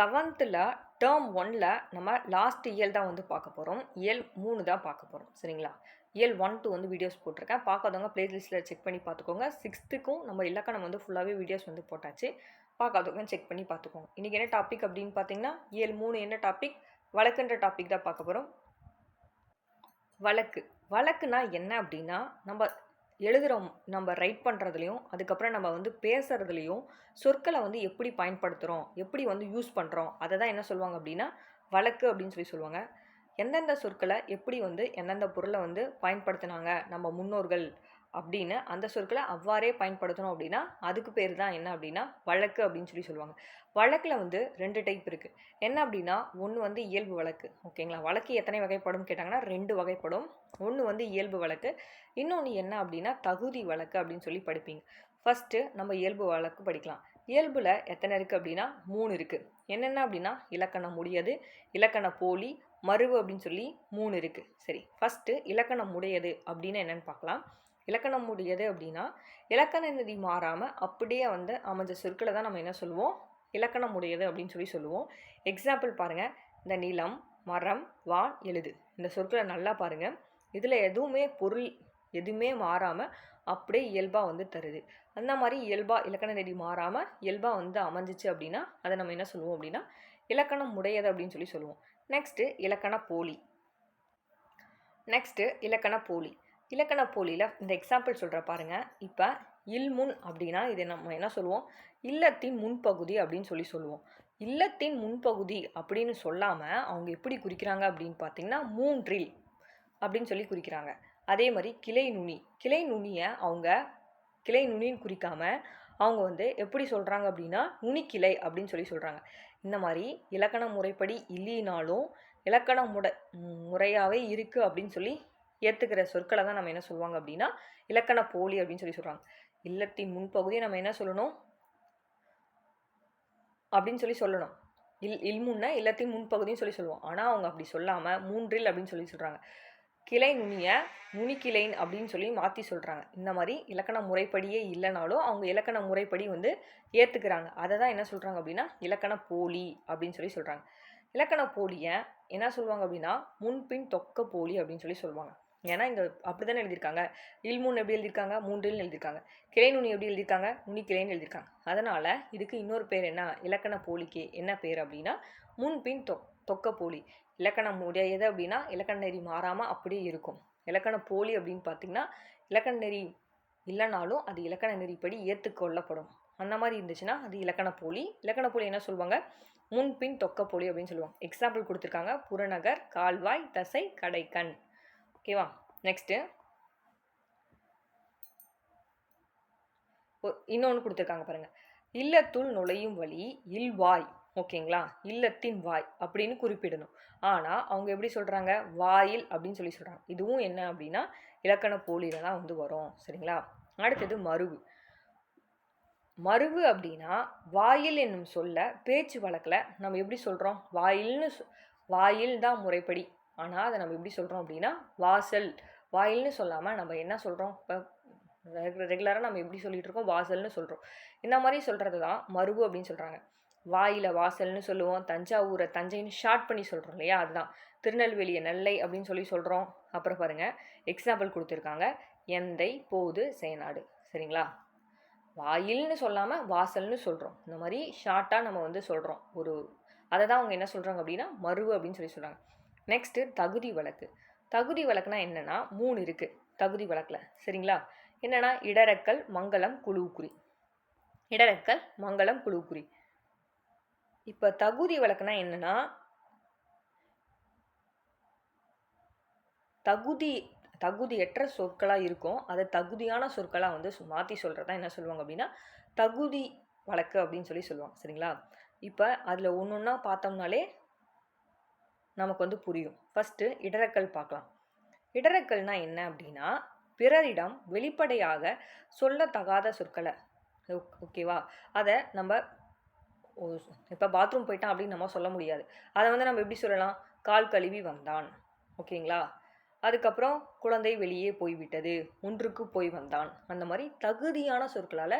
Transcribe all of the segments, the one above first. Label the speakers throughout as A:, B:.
A: செவன்த்தில் term ஒனில் நம்ம last இயல் தான் வந்து பார்க்க போகிறோம் இயல் மூணு தான் பார்க்க போகிறோம் சரிங்களா? இயல் ஒன் டூ வந்து வீடியோஸ் போட்டிருக்கேன். பார்க்காதவங்க ப்ளேலிஸ்ட்டில் செக் பண்ணி பார்த்துக்கோங்க. சிக்ஸ்த்துக்கும் நம்ம இலக்கணம் வந்து ஃபுல்லாகவே வீடியோஸ் வந்து போட்டாச்சு. பார்க்காதவங்க செக் பண்ணி பார்த்துக்கோங்க. இன்றைக்கி என்ன டாபிக் அப்படின்னு பார்த்தீங்கன்னா இயல் மூணு என்ன டாபிக் வழக்குன்ற டாபிக் தான் பார்க்க போகிறோம் வழக்கு. வழக்குனா என்ன அப்படின்னா நம்ம எழுதுகிறோம் நம்ம ரைட் பண்ணுறதுலையும் அதுக்கப்புறம் நம்ம வந்து பேசுகிறதுலையும் சொற்களை வந்து எப்படி பயன்படுத்துகிறோம் எப்படி வந்து யூஸ் பண்ணுறோம் அதை தான் என்ன சொல்லுவாங்க அப்படின்னா வழக்கு அப்படின்னு சொல்லி சொல்லுவாங்க. எந்தெந்த சொற்களை எப்படி வந்து எந்தெந்த பொருளை வந்து பயன்படுத்தினாங்க நம்ம முன்னோர்கள் அப்படின்னு அந்த சொற்களை அவ்வாறே பயன்படுத்தணும் அப்படின்னா அதுக்கு பேர் தான் என்ன அப்படின்னா வழக்கு அப்படின்னு சொல்லி சொல்லுவாங்க. வழக்கில் வந்து ரெண்டு டைப் இருக்குது என்ன அப்படின்னா ஒன்று வந்து இயல்பு வழக்கு ஓகேங்களா வழக்கு எத்தனை வகைப்படும் கேட்டாங்கன்னா ரெண்டு வகைப்படும். ஒன்று வந்து இயல்பு வழக்கு இன்னொன்று என்ன அப்படின்னா தகுதி வழக்கு அப்படின்னு சொல்லி படிப்பீங்க. ஃபஸ்ட்டு நம்ம இயல்பு வழக்கு படிக்கலாம். இயல்பில் எத்தனை இருக்குது அப்படின்னா மூணு இருக்குது என்னென்ன அப்படின்னா இலக்கணம் முடியது இலக்கண போலி மருவு அப்படின்னு சொல்லி மூணு இருக்குது சரி ஃபஸ்ட்டு இலக்கணம் உடையது அப்படின்னு என்னென்னு பார்க்கலாம். இலக்கணம் உடையது அப்படின்னா இலக்கண நிதி மாறாமல் அப்படியே வந்து அமைஞ்ச சொற்களை தான் நம்ம என்ன சொல்லுவோம்? இலக்கணம் உடையது அப்படின்னு சொல்லி சொல்லுவோம். எக்ஸாம்பிள் பாருங்கள் இந்த நிலம் மரம் வான் எழுது. இந்த சொற்களை நல்லா பாருங்கள் இதில் எதுவுமே பொருள் எதுவுமே மாறாமல் அப்படியே இயல்பாக வந்து தருது. அந்த மாதிரி இயல்பாக இலக்கண நெறி மாறாமல் இயல்பாக வந்து அமைஞ்சிச்சு அப்படின்னா அதை நம்ம என்ன சொல்லுவோம் அப்படின்னா இலக்கணம் உடையது அப்படின்னு சொல்லி சொல்லுவோம். நெக்ஸ்ட்டு இலக்கண போலி. நெக்ஸ்ட்டு இலக்கண போலி. இலக்கண போலியில் இந்த எக்ஸாம்பிள் சொல்கிற பாருங்கள் இப்போ இல்முன் அப்படின்னா இதை நம்ம என்ன சொல்லுவோம்? இல்லத்தின் முன்பகுதி அப்படின்னு சொல்லி சொல்லுவோம். இல்லத்தின் முன்பகுதி அப்படின்னு சொல்லாமல் அவங்க எப்படி குறிக்கிறாங்க அப்படின்னு பார்த்தீங்கன்னா மூன்றில் அப்படின்னு சொல்லி குறிக்கிறாங்க. அதே மாதிரி கிளை நுனி. கிளை நுனியை அவங்க கிளை நுனின்னு குறிக்காமல் அவங்க வந்து எப்படி சொல்கிறாங்க அப்படின்னா நுனிக்கிளை அப்படின்னு சொல்லி சொல்கிறாங்க இந்த மாதிரி இலக்கண முறைப்படி இல்லைனாலும் இலக்கண முட முறையாகவே இருக்குது அப்படின்னு சொல்லி ஏற்றுக்கிற சொற்களை தான் நம்ம என்ன சொல்லுவாங்க அப்படின்னா இலக்கண போலி அப்படின்னு சொல்லி சொல்கிறாங்க இல்லத்தின் முன்பகுதியை நம்ம என்ன சொல்லணும்? அப்படின்னு சொல்லி சொல்லணும். இல் இல்முன்னா இல்லத்தின் முன்பகுதின்னு சொல்லி சொல்லுவோம். ஆனால் அவங்க அப்படி சொல்லாமல் மூன்றில் அப்படின்னு சொல்லி சொல்கிறாங்க கிளை நுனியை நுனிக்கிளைன் அப்படின்னு சொல்லி மாற்றி சொல்கிறாங்க இந்த மாதிரி இலக்கண முறைப்படியே இல்லைனாலும் அவங்க இலக்கண முறைப்படி வந்து ஏற்றுக்கிறாங்க அதை தான் என்ன சொல்கிறாங்க அப்படின்னா இலக்கண போலி அப்படின்னு சொல்லி சொல்கிறாங்க இலக்கண போலியை என்ன சொல்லுவாங்க அப்படின்னா முன்பின் தொக்க போலி அப்படின்னு சொல்லி சொல்லுவாங்க. ஏன்னா இங்கே அப்படி தானே எழுதியிருக்காங்க இல்முன் எப்படி எழுதியிருக்காங்க? மூன்றில்னு எழுதியிருக்காங்க. கிளை நுனி எப்படி எழுதியிருக்காங்க? நுனி கிளைன்னு எழுதியிருக்காங்க. அதனால் இதுக்கு இன்னொரு பேர் என்ன? இலக்கண போலிக்கு என்ன பேர் அப்படின்னா? முன்பின் தொ தொக்க போலி. இலக்கணம் உடையது அப்படின்னா இலக்கண நெறி மாறாமல் அப்படியே இருக்கும். இலக்கண போலி அப்படின்னு பார்த்தீங்கன்னா இலக்கண நெறி இல்லைனாலும் அது இலக்கண நெறிப்படி ஏற்றுக்கொள்ளப்படும். அந்த மாதிரி இருந்துச்சுன்னா அது இலக்கண போலி. இலக்கண போலி என்ன சொல்லுவாங்க? முன்பின் தொக்க போலி அப்படின்னு சொல்லுவாங்க. எக்ஸாம்பிள் கொடுத்துருக்காங்க. புறநகர் கால்வாய் தசை கடைக்கண். ஓகேவா நெக்ஸ்ட்டு இன்னொன்று கொடுத்துருக்காங்க பாருங்கள் இல்லத்துள் நுழையும் வழி இல்வாய். ஓகேங்களா? இல்லத்தின் வாய் அப்படின்னு குறிப்பிடணும். ஆனால் அவங்க எப்படி சொல்கிறாங்க வாயில் அப்படின்னு சொல்லி சொல்கிறாங்க இதுவும் என்ன அப்படின்னா இலக்கண போலியில் தான் வந்து வரும். சரிங்களா? அடுத்தது மருவு. மருவு அப்படின்னா வாயில் என்னும் சொல்ல பேச்சு வழக்கில் நம்ம எப்படி சொல்கிறோம் வாயில்னு வாயில் தான் முறைப்படி. ஆனால் அதை நம்ம எப்படி சொல்கிறோம் அப்படின்னா வாசல் வாயில்னு சொல்லாமல் நம்ம என்ன சொல்கிறோம் இப்போ ரெகுலராக நம்ம எப்படி சொல்லிகிட்டு இருக்கோம்? வாசல்னு சொல்கிறோம் இந்த மாதிரி சொல்கிறது தான் மருவு அப்படின்னு சொல்கிறாங்க வாயில வாசல்னு சொல்லுவோம் தஞ்சாவூரை தஞ்சைன்னு ஷார்ட் பண்ணி சொல்கிறோம் இல்லையா? அதுதான். திருநெல்வேலியை நெல்லை அப்படின்னு சொல்லி சொல்கிறோம் அப்புறம் பாருங்கள் எக்ஸாம்பிள் கொடுத்துருக்காங்க. எந்தை போது சேனாடு சரிங்களா? வாயில்னு சொல்லாமல் வாசல்னு சொல்கிறோம் இந்த மாதிரி ஷார்ட்டாக நம்ம வந்து சொல்கிறோம் ஒரு அதை தான் அவங்க என்ன சொல்கிறாங்க அப்படின்னா மருவு அப்படின்னு சொல்லி சொல்கிறாங்க நெக்ஸ்ட்டு தகுதி வழக்கு. தகுதி வழக்குனா என்னென்னா மூணு இருக்குது தகுதி வழக்கில். சரிங்களா? என்னென்னா இடரக்கல் மங்களம் குழுவுக்குறி. இடரக்கல் மங்களம் குழுவுக்குறி. இப்போ தகுதி வழக்குனா என்னென்னா தகுதி தகுதியற்ற சொற்களாக இருக்கும். அதை தகுதியான சொற்களாக வந்து மாற்றி சொல்கிறதா என்ன சொல்லுவாங்க அப்படின்னா தகுதி வழக்கு அப்படின்னு சொல்லி சொல்லுவாங்க. சரிங்களா? இப்போ அதில் ஒன்று ஒன்றா பார்த்தோம்னாலே நமக்கு வந்து புரியும். ஃபஸ்ட்டு இடரக்கல் பார்க்கலாம். இடரக்கல்னா என்ன அப்படின்னா பிறரிடம் வெளிப்படையாக சொல்லத்தகாத சொற்களை. ஓகேவா அதை நம்ம இப்போ பாத்ரூம் போயிட்டான் அப்படின்னு நம்ம சொல்ல முடியாது. அதை வந்து நம்ம எப்படி சொல்லலாம்? கால் கழுவி வந்தான். ஓகேங்களா அதுக்கப்புறம் குழந்தை வெளியே போய்விட்டது. ஒன்றுக்கு போய் வந்தான். அந்த மாதிரி தகுதியான சொற்களால்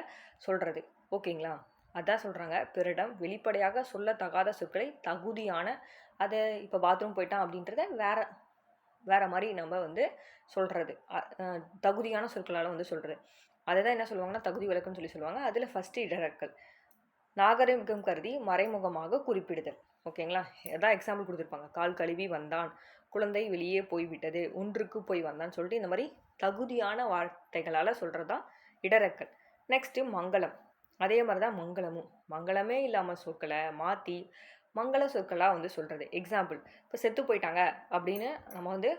A: சொல்கிறது ஓகேங்களா அதான் சொல்கிறாங்க பிறரிடம் வெளிப்படையாக சொல்லத்தகாத சொற்களை தகுதியான அதை இப்போ பாத்ரூம் போயிட்டான் அப்படின்றத வேற வேற மாதிரி நம்ம வந்து சொல்கிறது தகுதியான சொற்களால் வந்து சொல்கிறது அதை தான் என்ன சொல்லுவாங்கன்னா தகுதி விளக்குன்னு சொல்லி சொல்லுவாங்க. அதில் ஃபஸ்ட்டு இடரக்கல் நாகரிகம் கருதி மறைமுகமாக குறிப்பிடுதல். ஓகேங்களா? எதாவது எக்ஸாம்பிள் கொடுத்துருப்பாங்க. கால் கழுவி வந்தான். குழந்தை வெளியே போய்விட்டது. ஒன்றுக்கு போய் வந்தான்னு சொல்லிட்டு இந்த மாதிரி தகுதியான வார்த்தைகளால் சொல்கிறது தான் இடரக்கல் நெக்ஸ்ட்டு மங்களம். அதே மாதிரி தான் மங்களமும். மங்களமே இல்லாமல் சொற்களை மாற்றி மங்கள சொற்களாக வந்து சொல்கிறது எக்ஸாம்பிள் இப்போ செத்து போயிட்டாங்க அப்படின்னு நம்ம வந்து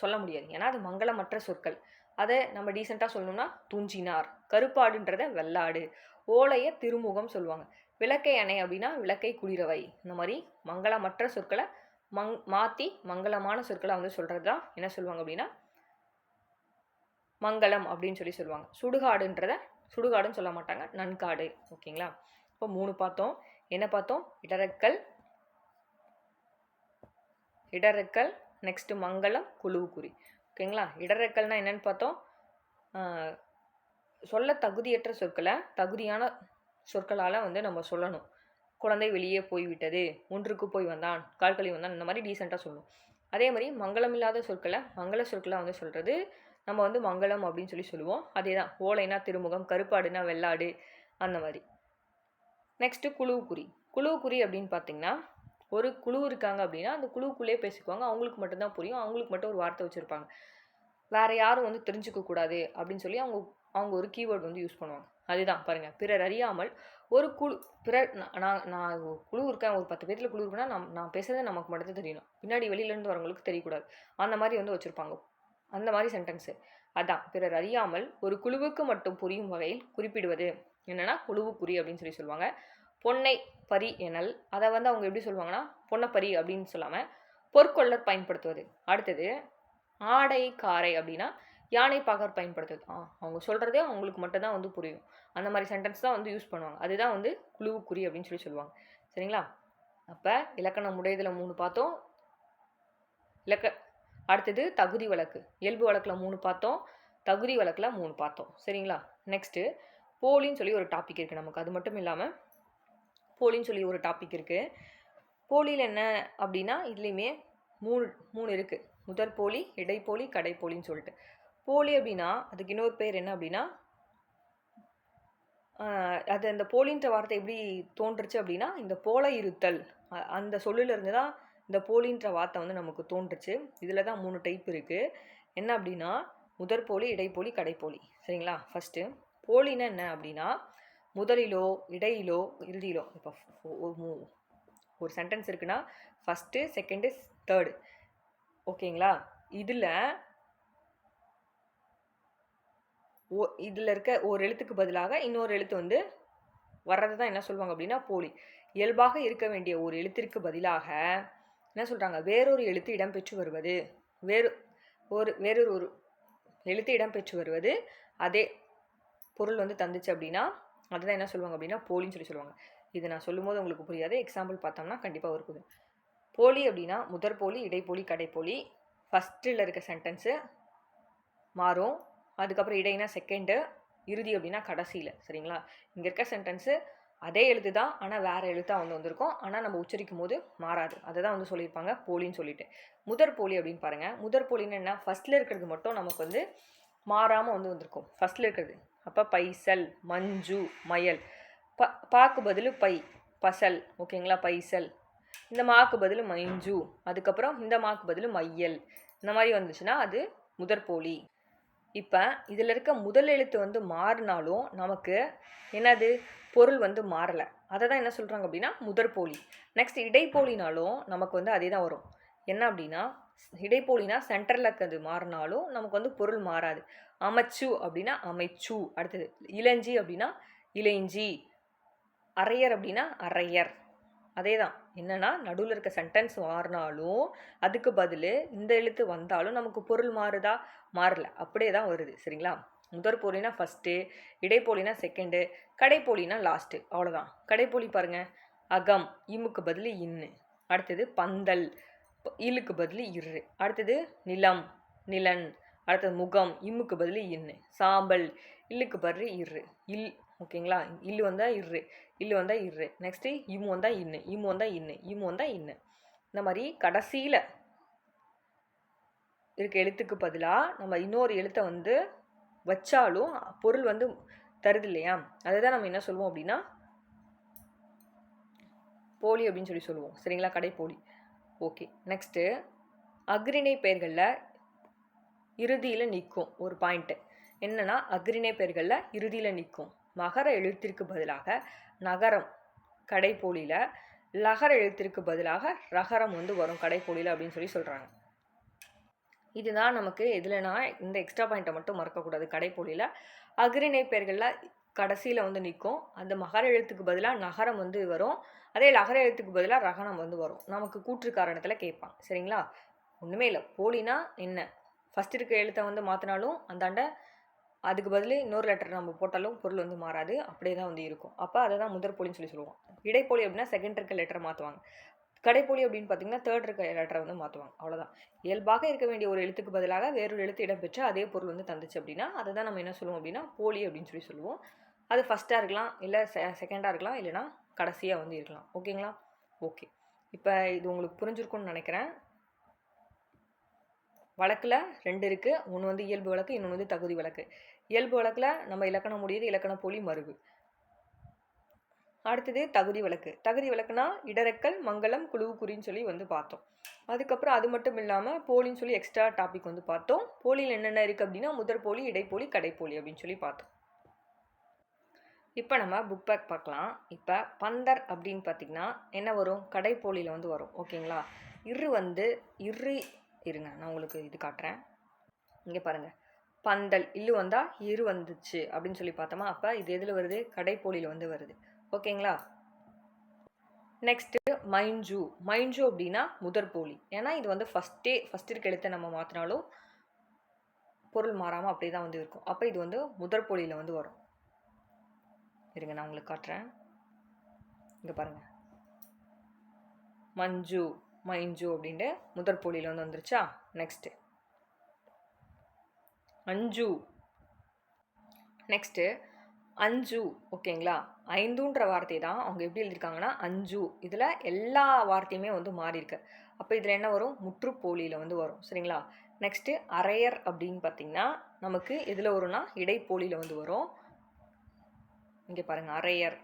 A: சொல்ல முடியாது. ஏன்னா அது மங்களமற்ற சொற்கள். அதை நம்ம டீசெண்டாக சொல்லணும்னா துஞ்சினார். கருப்பாடுன்றத வெள்ளாடு. ஓலைய திருமுகம் சொல்லுவாங்க. விளக்கை அணை அப்படின்னா விளக்கை குளிரவை. இந்த மாதிரி மங்களமற்ற சொற்களை மங் மாற்றி மங்களமான சொற்களை வந்து சொல்கிறது தான் என்ன சொல்லுவாங்க அப்படின்னா மங்களம் அப்படின்னு சொல்லி சொல்லுவாங்க. சுடுகாடுன்றத சுடுகாடுன்னு சொல்ல மாட்டாங்க. நன்காடு. ஓகேங்களா? இப்போ மூணு பார்த்தோம். என்ன பார்த்தோம்? இடரக்கல் இடரக்கல் நெக்ஸ்ட்டு மங்களம் குழுவுக்குறி. ஓகேங்களா? இடரக்கல்னா என்னன்னு பார்த்தோம்? சொல்ல தகுதியற்ற சொற்களை தகுதியான சொற்களால் வந்து நம்ம சொல்லணும். குழந்தை வெளியே போய்விட்டது ஒன்றுக்கு போய் வந்தான் கால்களி வந்தான் இந்த மாதிரி டீசெண்டாக சொல்லணும் அதே மாதிரி மங்களம் இல்லாத சொற்களை மங்கள சொற்களை வந்து சொல்கிறது நம்ம வந்து மங்களம் அப்படின்னு சொல்லி சொல்லுவோம். அதே தான் ஓலைனா திருமுகம் கருப்பாடுனா வெள்ளாடு அந்த மாதிரி. நெக்ஸ்ட்டு குழுவுக்குறி. குழுவுக்குறி அப்படின்னு பார்த்தீங்கன்னா ஒரு குழு இருக்காங்க அப்படின்னா அந்த குழுவுக்குள்ளேயே பேசிக்குவாங்க. அவங்களுக்கு மட்டும்தான் புரியும். அவங்களுக்கு மட்டும் ஒரு வார்த்தை வச்சுருப்பாங்க. வேறு யாரும் வந்து தெரிஞ்சுக்க கூடாது அப்படின்னு சொல்லி அவங்க அவங்க ஒரு கீவேர்டு வந்து யூஸ் பண்ணுவாங்க. அதுதான் பாருங்கள் பிறர் அறியாமல் ஒரு குழு பிறர் நான் நான் குழு இருக்கேன் ஒரு பத்து பேரில் குழு இருக்குன்னா நான் நான் பேசுறது நமக்கு மட்டும் தெரியணும். பின்னாடி வெளியிலேருந்து வரவங்களுக்கு தெரியக்கூடாது. அந்த மாதிரி வந்து வச்சுருப்பாங்க. அந்த மாதிரி சென்டென்ஸு அதான். பிறர் அறியாமல் ஒரு குழுவுக்கு மட்டும் புரியும் வகையில் குறிப்பிடுவது. என்னென்னா குழுவுக்குறி அப்படின்னு சொல்லி சொல்லுவாங்க. பொன்னை பரி எனல். அதை வந்து அவங்க எப்படி சொல்லுவாங்கன்னா பொன்னப்பரி அப்படின்னு சொல்லாமல் பொற்கொள்ளர் பயன்படுத்துவது. அடுத்தது ஆடை காரை அப்படின்னா யானை பாகர் பயன்படுத்துவது. ஆ அவங்க சொல்கிறதே அவங்களுக்கு மட்டும்தான் வந்து புரியும். அந்த மாதிரி சென்டென்ஸ் தான் வந்து யூஸ் பண்ணுவாங்க. அதுதான் வந்து குழுவுக்குறி அப்படின்னு சொல்லி சொல்லுவாங்க. சரிங்களா? அப்போ இலக்கணம் உடையதில் மூணு பார்த்தோம். இலக்க அடுத்தது தகுதி வழக்கு. இயல்பு வழக்கில் மூணு பார்த்தோம். தகுதி வழக்கில் மூணு பார்த்தோம். சரிங்களா? நெக்ஸ்ட்டு போலின்னு சொல்லி ஒரு டாபிக் இருக்குது நமக்கு. அது மட்டும் இல்லாமல் போலின்னு சொல்லி ஒரு டாபிக் இருக்குது போலியில் என்ன அப்படின்னா இதுலேயுமே மூணு மூணு இருக்குது முதற் போலி இடைப்போலி கடைப்போலின்னு சொல்லிட்டு. போலி அப்படின்னா அதுக்கு இன்னொரு பேர் என்ன அப்படின்னா அது அந்த போலின்ற வார்த்தை எப்படி தோன்றுச்சு அப்படின்னா இந்த போல இருத்தல். அந்த சொல்லிலிருந்து தான் இந்த போலின்ற வார்த்தை வந்து நமக்கு தோன்றுச்சு. இதில் தான் மூணு டைப் இருக்குது என்ன அப்படின்னா முதற் போலி இடைப்போலி கடைப்போலி. சரிங்களா? ஃபஸ்ட்டு போலின்னா என்ன அப்படின்னா முதலிலோ இடையிலோ இறுதியிலோ இப்போ ஒரு சென்டென்ஸ் இருக்குன்னா ஃபஸ்ட்டு செகண்டு தேர்டு ஓகேங்களா? இதில் ஓ இதில் இருக்க ஒரு எழுத்துக்கு பதிலாக இன்னொரு எழுத்து வந்து வர்றது தான் என்ன சொல்லுவாங்க அப்படின்னா போலி. இயல்பாக இருக்க வேண்டிய ஒரு எழுத்திற்கு பதிலாக என்ன சொல்கிறாங்க வேறொரு எழுத்து இடம்பெற்று வருவது. வேறு ஒரு வேறொரு ஒரு எழுத்து இடம்பெற்று வருவது. அதே பொருள் வந்து தந்துச்சு அப்படின்னா அதுதான் என்ன சொல்லுவாங்க அப்படின்னா போலின்னு சொல்லி சொல்லுவாங்க. இது நான் சொல்லும்போது உங்களுக்கு புரியாது. எக்ஸாம்பிள் பார்த்தோம்னா கண்டிப்பாக இருக்குது. போலி அப்படின்னா முதற் போலி இடைப்போலி கடைப்போலி ஃபஸ்ட்டில் இருக்க சென்டென்ஸு மாறும். அதுக்கப்புறம் இடைனா செகண்டு இறுதி அப்படின்னா கடைசியில். சரிங்களா? இங்கே இருக்க சென்டென்ஸு அதே எழுத்து தான் ஆனால் வேறு எழுத்தாக வந்து வந்திருக்கும். ஆனால் நம்ம உச்சரிக்கும் போது மாறாது. அதை தான் வந்து சொல்லியிருப்பாங்க போலின்னு சொல்லிட்டு. முதற் போலி அப்படின்னு பாருங்கள் முதற் போலின்னு என்ன? ஃபஸ்ட்டில் இருக்கிறது மட்டும் நமக்கு வந்து மாறாமல் வந்து வந்திருக்கும். ஃபஸ்ட்டில் இருக்கிறது. அப்போ பைசல் மஞ்சு மயல். ப பாக்கு பதில் பை பசல் ஓகேங்களா? பைசல். இந்த மாக்கு பதில் மைஞ்சு. அதுக்கப்புறம் இந்த மாக்கு பதில் மையல். இந்த மாதிரி வந்துச்சுன்னா அது முதற்போலி இப்போ இதில் இருக்க முதல் எழுத்து வந்து மாறினாலும் நமக்கு என்னது? பொருள் வந்து மாறலை. அதை தான் என்ன சொல்கிறாங்க அப்படின்னா முதற்போலி நெக்ஸ்ட் இடைப்போலினாலும் நமக்கு வந்து அதே தான் வரும். என்ன அப்படின்னா இடைப்போலினா சென்டரில் இருக்கிறது மாறினாலும் நமக்கு வந்து பொருள் மாறாது. அமைச்சு அப்படின்னா அமைச்சு. அடுத்தது இளஞ்சி அப்படின்னா இளைஞ்சி. அரையர் அப்படின்னா அரையர். அதே தான் என்னென்னா நடுவில் இருக்க சென்டென்ஸ் மாறினாலும் அதுக்கு பதில் இந்த எழுத்து வந்தாலும் நமக்கு பொருள் மாறுதா? மாறல. அப்படியே தான் வருது. சரிங்களா? முதற் போலினா ஃபஸ்ட்டு இடைப்போலினா செகண்டு கடைப்போலினா லாஸ்ட்டு அவ்வளோதான் கடைப்போலி பாருங்கள் அகம் இமுக்கு பதில் இன்னு அடுத்தது பந்தல் இலுக்கு பதில் இரு. அடுத்தது நிலம் நிலன். அடுத்தது முகம் இம்முக்கு பதில் இன்னு. சாம்பல் இல்லுக்கு பதில் இரு இல் ஓகேங்களா? இல்லு வந்தால் இரு இல்லு வந்தால் இரு நெக்ஸ்ட்டு இம்மு வந்தால் இன்னு. இம்மு வந்தால் இன்னு. இம்மு வந்தால் இன்னு. இந்த மாதிரி கடைசியில் இருக்க எழுத்துக்கு பதிலாக நம்ம இன்னொரு எழுத்தை வந்து வச்சாலும் பொருள் வந்து தருது இல்லையா? அதுதான் நம்ம என்ன சொல்லுவோம் அப்படின்னா போலி அப்படின்னு சொல்லி சொல்லுவோம். சரிங்களா? கடை போலி ஓகே. நெக்ஸ்ட்டு அக்ரிணை பெயர்களில் இறுதியில் நிற்கும் ஒரு பாயிண்ட்டு என்னன்னா அக்ரிணை பெயர்களில் இறுதியில் நிற்கும் மகர எழுத்திற்கு பதிலாக நகரம் கடைப்போலியில் லகர எழுத்திற்கு பதிலாக ரகரம் வந்து வரும் கடைப்போலியில் அப்படின்னு சொல்லி சொல்கிறாங்க இதுதான் நமக்கு இதுலனா இந்த எக்ஸ்ட்ரா பாயிண்ட்டை மட்டும் மறக்கக்கூடாது. கடைப்போலியில் அக்ரிணை பெயர்களில் கடைசியில் வந்து நிற்கும் அந்த மகர எழுத்துக்கு பதிலாக நகரம் வந்து வரும். அதே லகர எழுத்துக்கு பதிலாக ரகணம் வந்து வரும். நமக்கு கூற்று காரணத்தில் கேட்பாங்க. சரிங்களா? ஒன்றுமே இல்லை. போலினா என்ன? ஃபஸ்ட் இருக்க எழுத்தை வந்து மாற்றினாலும் அந்தாண்ட அதுக்கு பதில் இன்னொரு லெட்டர் நம்ம போட்டாலும் பொருள் வந்து மாறாது. அப்படியே தான் வந்து இருக்கும். அப்போ அதை தான் முதற்போலின்னு சொல்லி சொல்லுவோம். இடைப்போலி அப்படின்னா செகண்ட் இருக்க லெட்டரை மாற்றுவாங்க கடைப்போலி அப்படின்னு பார்த்தீங்கன்னா தேர்ட் இருக்க லெட்டரை வந்து மாற்றுவாங்க அவ்வளோதான் இயல்பாக இருக்க வேண்டிய ஒரு எழுத்துக்கு பதிலாக வேறொரு எழுத்து இடம்பெற்று அதே பொருள் வந்து தந்துச்சு அப்படின்னா அதை தான் நம்ம என்ன சொல்லுவோம் அப்படின்னா போலி அப்படின்னு சொல்லி சொல்லுவோம். அது ஃபஸ்ட்டாக இருக்கலாம் இல்லை செ செகண்டாக இருக்கலாம் இல்லைனா கடைசியாக வந்து இருக்கலாம். ஓகேங்களா ஓகே இப்போ இது உங்களுக்கு புரிஞ்சிருக்கும்னு நினைக்கிறேன். வழக்கில் ரெண்டு இருக்குது ஒன்று வந்து இயல்பு வழக்கு இன்னொன்று வந்து தகுதி வழக்கு. இயல்பு வழக்கில் நம்ம இலக்கணம் முடியுது இலக்கண போலி மருவு அடுத்தது தகுதி வழக்கு. தகுதி வழக்குனா இடரக்கல் மங்களம் குழுவு குறின்னு சொல்லி வந்து பார்த்தோம். அதுக்கப்புறம் அது மட்டும் இல்லாமல் போலின்னு சொல்லி எக்ஸ்ட்ரா டாபிக் வந்து பார்த்தோம். போலியில் என்னென்ன இருக்குது அப்படின்னா முதற் போலி இடைப்போலி கடைப்போலி அப்படின்னு சொல்லி பார்த்தோம். இப்போ நம்ம புக் பேக் பார்க்கலாம். இப்போ பந்தர் அப்படின்னு பார்த்திங்கன்னா என்ன வரும்? கடைப்போலியில் வந்து வரும். ஓகேங்களா? இரு வந்து இரு இருங்க நான் உங்களுக்கு இது காட்டுறேன். இங்கே பாருங்கள் பந்தல் இல்லு வந்தால் இரு வந்துச்சு அப்படின்னு சொல்லி பார்த்தோமா? அப்போ இது எதில் வருது? கடைப்போலியில் வந்து வருது. ஓகேங்களா? நெக்ஸ்ட்டு மைஞ்சு. மைஞ்சு அப்படின்னா முதற் போலி. ஏன்னா இது வந்து ஃபஸ்ட்டே ஃபஸ்ட் இருக்க எழுத்தை நம்ம மாற்றினாலும் பொருள் மாறாமல் அப்படியே தான் வந்து இருக்கும். அப்போ இது வந்து முதற் போலியில் வந்து வரும். இருங்க நான் உங்களுக்கு காட்டுறேன். இங்கே பாருங்கள் மஞ்சு. மைஞ்சு அப்படின்ட்டு முதற் போலியில் வந்து வந்துருச்சா? நெக்ஸ்ட்டு அஞ்சு. நெக்ஸ்ட்டு அஞ்சு. ஓகேங்களா? ஐந்துன்ற வார்த்தை தான் அவங்க எப்படி எழுதியிருக்காங்கன்னா அஞ்சு. இதில் எல்லா வார்த்தையுமே வந்து மாறியிருக்கு. அப்போ இதில் என்ன வரும்? முற்றுப்போலியில் வந்து வரும். சரிங்களா? நெக்ஸ்ட்டு அரையர் அப்படின்னு பார்த்தீங்கன்னா நமக்கு எதில் வரும்னா இடைப்போலியில் வந்து வரும். இங்கே பாருங்கள் அரையர்.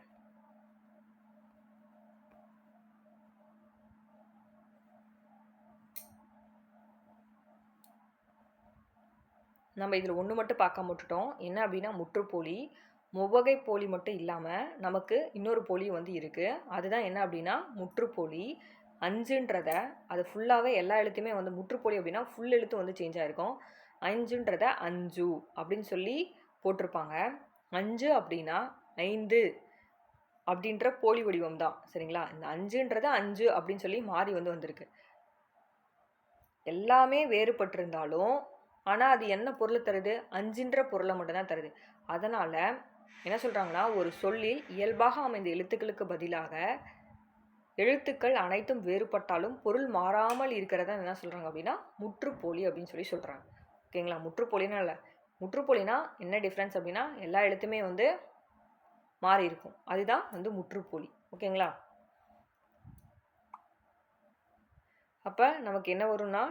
A: நம்ம இதில் ஒன்று மட்டும் பார்க்க விட்டுட்டோம். என்ன அப்படின்னா முற்றுப்போலி முவகை போலி மட்டும் இல்லாமல் நமக்கு இன்னொரு போலி வந்து இருக்குது அதுதான் என்ன அப்படின்னா முற்றுப்போலி அஞ்சுன்றத அது ஃபுல்லாகவே எல்லா எழுத்துமே வந்து முற்றுப்போலி அப்படின்னா ஃபுல் எழுத்து வந்து சேஞ்ச் ஆகிருக்கும் அஞ்சுன்றத அஞ்சு அப்படின்னு சொல்லி போட்டிருப்பாங்க. அஞ்சு அப்படின்னா ஐந்து அப்படின்ற போலி வடிவம் தான். சரிங்களா? இந்த அஞ்சுன்றத அஞ்சு அப்படின்னு சொல்லி மாறி வந்து வந்திருக்கு. எல்லாமே வேறுபட்டிருந்தாலும் ஆனால் அது என்ன பொருளை தருது? அஞ்சுன்ற பொருளை மட்டும்தான் தருது. அதனால் என்ன சொல்கிறாங்கன்னா ஒரு சொல்லில் இயல்பாக அமைந்த எழுத்துக்களுக்கு பதிலாக எழுத்துக்கள் அனைத்தும் வேறுபட்டாலும் பொருள் மாறாமல் இருக்கிறத என்ன சொல்கிறாங்க அப்படின்னா முற்றுப்போலி அப்படின்னு சொல்லி சொல்கிறாங்க ஓகேங்களா முற்றுப்போலினா இல்லை. முற்றுப்போலினா என்ன டிஃப்ரென்ஸ் அப்படின்னா எல்லா எழுத்துமே வந்து மாறி இருக்கும். அதுதான் வந்து முற்றுப்போலி. ஓகேங்களா அப்போ நமக்கு என்ன வரும்னா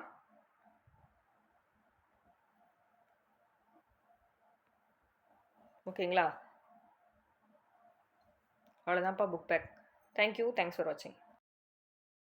A: ஓகேங்களா? அவ்வளோதான்ப்பா book back thank you thanks for வாட்சிங்